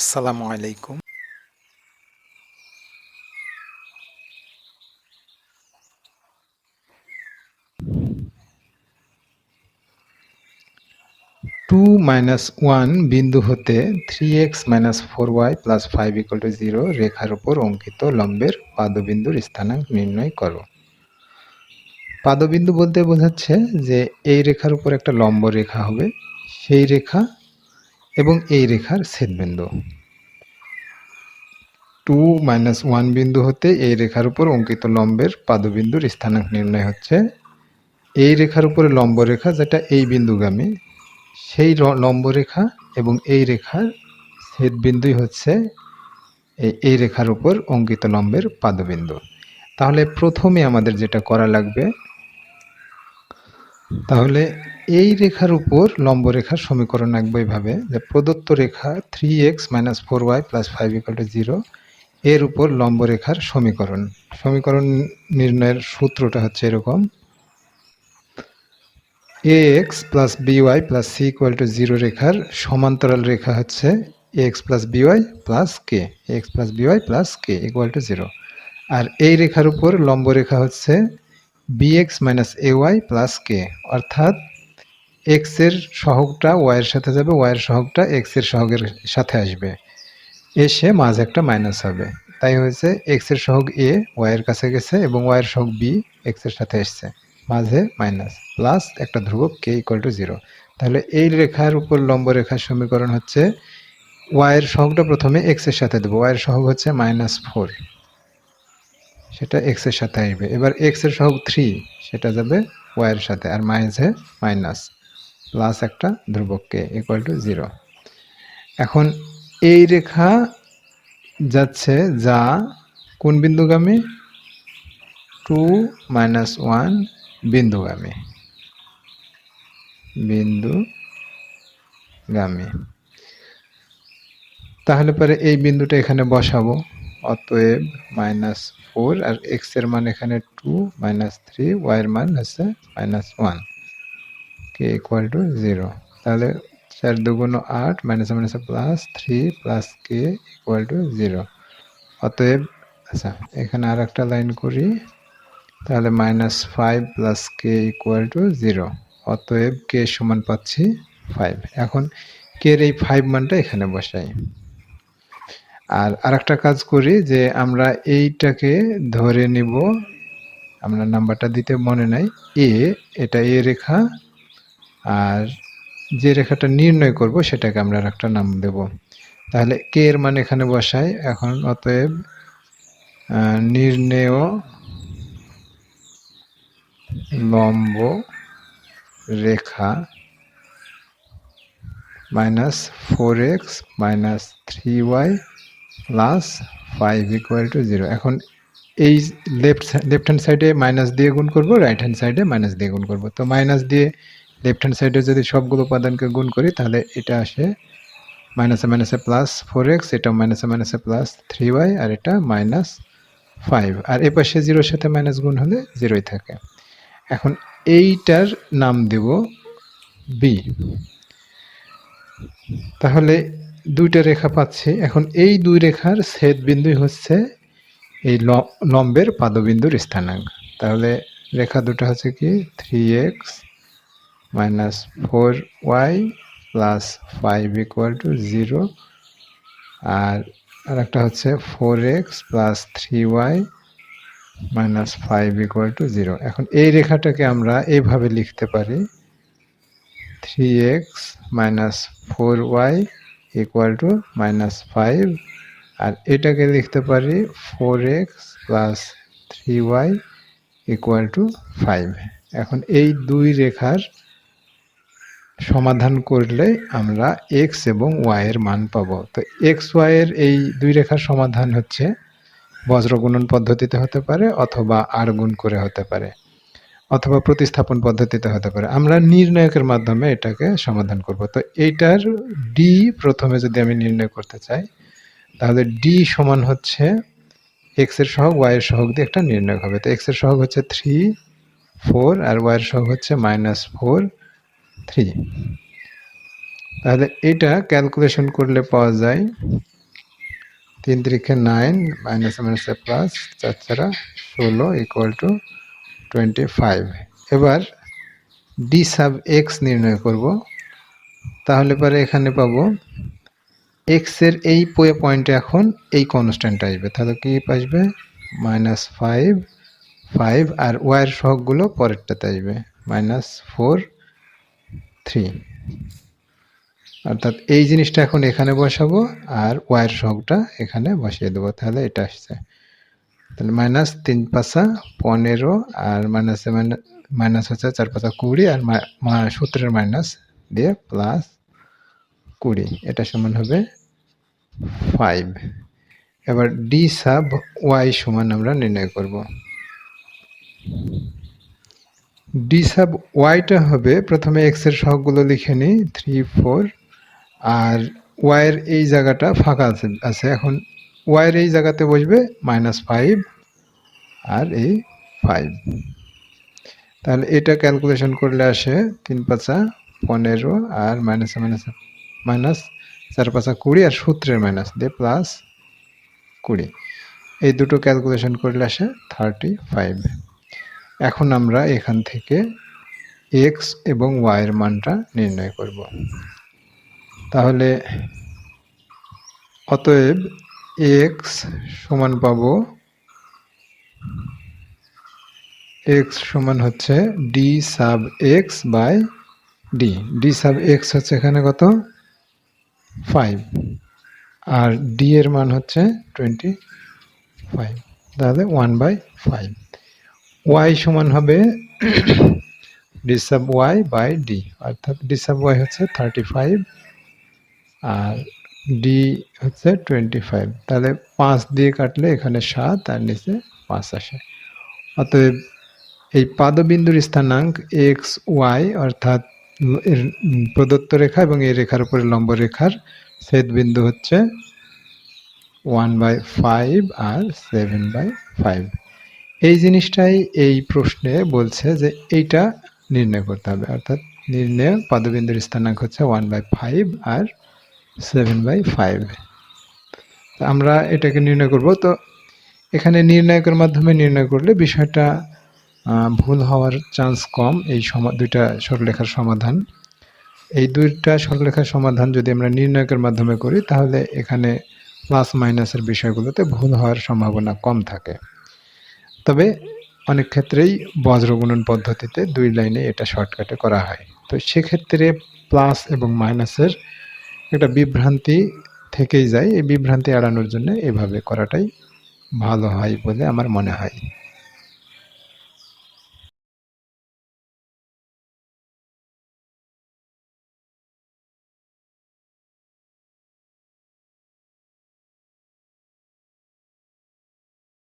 আসসালামু আলাইকুম। Two minus one বিন্দু হতে three X minus four Y plus five equal to zero রেখার উপর অঙ্কিত লম্বের পাদবিন্দুর স্থানাঙ্ক নির্ণয় করো। পাদবিন্দু বলতে বোঝাচ্ছে যে এই রেখার উপর একটা লম্ব রেখা হবে, সেই রেখা এবং এই রেখার ছেদবিন্দু। টু মাইনাস ওয়ান বিন্দু হতে এই রেখার উপর অঙ্কিত লম্বের পাদবিন্দুর স্থানাঙ্ক নির্ণয় হচ্ছে। এই রেখার উপরে লম্ব রেখা যেটা এই বিন্দুগামী, সেই র- লম্ব রেখা এবং এই রেখার ছেদবিন্দুই হচ্ছে এই রেখার উপর অঙ্কিত লম্বের পাদবিন্দু। তাহলে প্রথমে আমাদের যেটা করা লাগবে তাহলে এই রেখার উপর লম্ব রেখার সমীকরণ আঁকবো এইভাবে, যে প্রদত্ত রেখা three X minus four Y plus five equal to zero এর উপর লম্ব রেখার সমীকরণ। সমীকরণ নির্ণয়ের সূত্রটা হচ্ছে এরকম। A X plus B Y plus C equal to zero রেখার সমান্তরাল রেখা হচ্ছে X plus B Y plus K X plus B Y plus K equal to zero আর এই রেখার উপর লম্ব রেখা হচ্ছে ওয়াই প্লাস কে অর্থাৎ এক্সের সহগটা ওয়াই এর সাথে যাবে ওয়াই এর সহগটা এক্সের সহগের সাথে আসবে। এসে মাঝে একটা মাইনাস হবে। তাই হয়েছে এক্সের সহগ এ ওয়াই এর কাছে গেছে এবং ওয়াই এর সহগ বি এক্সের সাথে এসছে। মাঝে মাইনাস প্লাস একটা ধ্রুবক কে ইকুয়াল টু জিরো তাহলে এই রেখার উপর লম্ব রেখার সমীকরণ হচ্ছে ওয়াই এর সহগটা প্রথমে এক্সের সাথে দেবো। ওয়াই এর সহগ হচ্ছে মাইনাস ফোর সেটা এক্সের সাথে আসবে এবার এক্সের সহগ থ্রি সেটা যাবে ওয়াই এর সাথে, আর মাইনাসে মাইনাস প্লাস একটা ধ্রুবক কে ইকুয়াল টু জিরো এখন এই রেখা যাচ্ছে যা কোন বিন্দুগামী? টু মাইনাস ওয়ান বিন্দুগামী। বিন্দুগামী। তাহলে পরে এই বিন্দুটা এখানে বসাবো। অতএব মাইনাস ফোর আর এক্সের মান এখানে টু মাইনাস থ্রি ওয়াই এর মান হচ্ছে minus one K equal to zero তাহলে চার দুগুণ আট minus minus plus three plus K equal to zero অতএব আচ্ছা এখানে আর একটা লাইন করি, তাহলে minus five plus K equal to zero অতএব কে সমান পাচ্ছি ফাইভ এখন কে এই ফাইভ মানটা এখানে বসাই। আর আরেকটা কাজ করি যে আমরা এইটাকে ধরে নিব। আমরা নাম্বারটা দিতে মনে নাই। এ, এটা এ রেখা। আর যে রেখাটা নির্ণয় করব, সেটাকে আমরা একটা নাম দেব। তাহলে কে এর মান এখানে বসাই? এখন অতএব নির্ণেয় লম্ব রেখা minus four X minus three Y plus five equal to zero এখন এই লেফট লেফট হ্যান্ড সাইডে মাইনাস দিয়ে গুণ করব রাইট হ্যান্ড সাইডে মাইনাস দিয়ে গুণ করব। তো মাইনাস দিয়ে লেফট হ্যান্ড সাইডে যদি সবগুলো উপাদানকে গুণ করি, তাহলে এটা আসে মাইনাসে মাইনাসে প্লাস ফোর এক্স এটা মাইনাসে মাইনাসে প্লাস থ্রি ওয়াই আর এটা মাইনাস ফাইভ আর এ পাশে জিরোর সাথে মাইনাস গুণ হলে জিরোই থাকে। এখন এইটার নাম দেব বি তাহলে দুইটা রেখা পাচ্ছি। এখন এই দুই রেখার ছেদ বিন্দুই হচ্ছে এই লম্বের পাদবিন্দুর স্থানাঙ্ক। তাহলে রেখা দুটো হচ্ছে কি? Three X minus four Y plus five equal to zero আর আরেকটা হচ্ছে four X plus three Y minus five equal to zero এখন এই রেখাটাকে আমরা এইভাবে লিখতে পারি। Three X minus four Y equal to minus five আর এটাকে লিখতে পারি four X plus three Y equal to five এখন এই দুই রেখার সমাধান করলে আমরা এক্স এবং ওয়াই এর মান পাবো। তো এক্স ওয়াই এর এই দুই রেখার সমাধান হচ্ছে বজ্রগুণন পদ্ধতিতে হতে পারে অথবা আর গুণ করে হতে পারে। অথবা প্রতিস্থাপন পদ্ধতিতে হতে পারে। আমরা নির্ণায়কের মাধ্যমে এটাকে সমাধান করব। তো এইটার ডি প্রথমে যদি আমি নির্ণয় করতে চাই, তাহলে ডি সমান হচ্ছে এক্সের সহগ ওয়াই এর সহগ দিয়ে একটা নির্ণয় হবে। তো এক্সের সহগ হচ্ছে থ্রি ফোর আর ওয়াই এর সহগ হচ্ছে মাইনাস ফোর থ্রি তাহলে এটা ক্যালকুলেশন করলে পাওয়া যায় তিন তিরিখে নাইন মাইনাস মাইনাস প্লাস চার চারা, ষোলো ইকুয়াল টু টোয়েন্টি ফাইভ এবার ডি সাব এক্স নির্ণয় করব। তাহলে পরে এখানে পাবো এক্সের এই পয়েন্টে এখন এই কনস্ট্যান্ট আসবে। তাহলে কি আসবে? মাইনাস ফাইভ ফাইভ আর ওয়াইয়ের সহগগুলো পরেরটাতে আসবে। মাইনাস ফোর থ্রি অর্থাৎ এই জিনিসটা এখন এখানে বসাবো আর ওয়াইয়ের সহগটা এখানে বসিয়ে দেবো। তাহলে এটা আসছে। তাহলে মাইনাস তিন পাঁচা পনেরো আর মাইনাসে মাইনাস হচ্ছে চার পাঁচা কুড়ি আর সূত্রের মাইনাস দিয়ে প্লাস কুড়ি এটা সমান হবে ফাইভ এবার ডি সাব ওয়াই সমান আমরা নির্ণয় করব ডি সাব ওয়াইটা হবে প্রথমে এক্সের সহগগুলো লিখে নিই থ্রি ফোর আর ওয়াইয়ের এই জায়গাটা ফাঁকা আছে আছে এখন ওয়াইয়ের এই জায়গাতে বসবে মাইনাস ফাইভ আর এই ফাইভ তাহলে এটা ক্যালকুলেশন করলে আসে তিন পাঁচা পনেরো আর মাইনাসে মাইনাস মাইনাস চার পাঁচা কুড়ি আর সূত্রের মাইনাস দিয়ে প্লাস কুড়ি। এই দুটো ক্যালকুলেশন করলে আসে থার্টি ফাইভ এখন আমরা এখান থেকে এক্স এবং ওয়াইয়ের মানটা নির্ণয় করব। তাহলে অতএব এক্স সমান পাব এক্স সমান হচ্ছে D sub X by D D sub X হচ্ছে এখানে কত? ফাইভ আর ডি এর মান হচ্ছে টোয়েন্টি ফাইভ তাহলে ওয়ান বাই ফাইভ ওয়াই সমান হবে D sub Y by D অর্থাৎ ডি সাব ওয়াই হচ্ছে থার্টি ফাইভ আর ডি হচ্ছে টোয়েন্টি ফাইভ তাহলে পাঁচ দিয়ে কাটলে এখানে সাত আর নিচে পাঁচ আসে। অতএব এই পাদবিন্দুর স্থানাঙ্ক এক্স ওয়াই অর্থাৎ এর প্রদত্ত রেখা এবং এই রেখার উপরে লম্ব রেখার ছেদ বিন্দু হচ্ছে ওয়ান বাই ফাইভ আর সেভেন বাই ফাইভ এই জিনিসটাই এই প্রশ্নে বলছে যে এইটা নির্ণয় করতে হবে। অর্থাৎ নির্ণয় পদবিন্দুর স্থানাঙ্ক হচ্ছে ওয়ান বাই ফাইভ আর সেভেন বাই ফাইভ। তো আমরা এটাকে নির্ণয় করব। তো এখানে নির্ণায়কের মাধ্যমে নির্ণয় করলে বিষয়টা ভুল হওয়ার চান্স কম এই দুইটা সরলেখার সমাধান। এই দুইটা সরলেখার সমাধান যদি আমরা নির্ণায়কের মাধ্যমে করি, তাহলে এখানে প্লাস মাইনাসের বিষয়গুলোতে ভুল হওয়ার সম্ভাবনা কম থাকে। তবে অনেক ক্ষেত্রেই বজ্রগুণন পদ্ধতিতে দুই লাইনে এটা শর্টকাটে করা হয়। তো সেক্ষেত্রে প্লাস এবং মাইনাসের একটা বিভ্রান্তি থেকেই যায়। এই বিভ্রান্তি এড়ানোর জন্য এভাবে করাটাই ভালো হয় বলে আমার মনে হয়।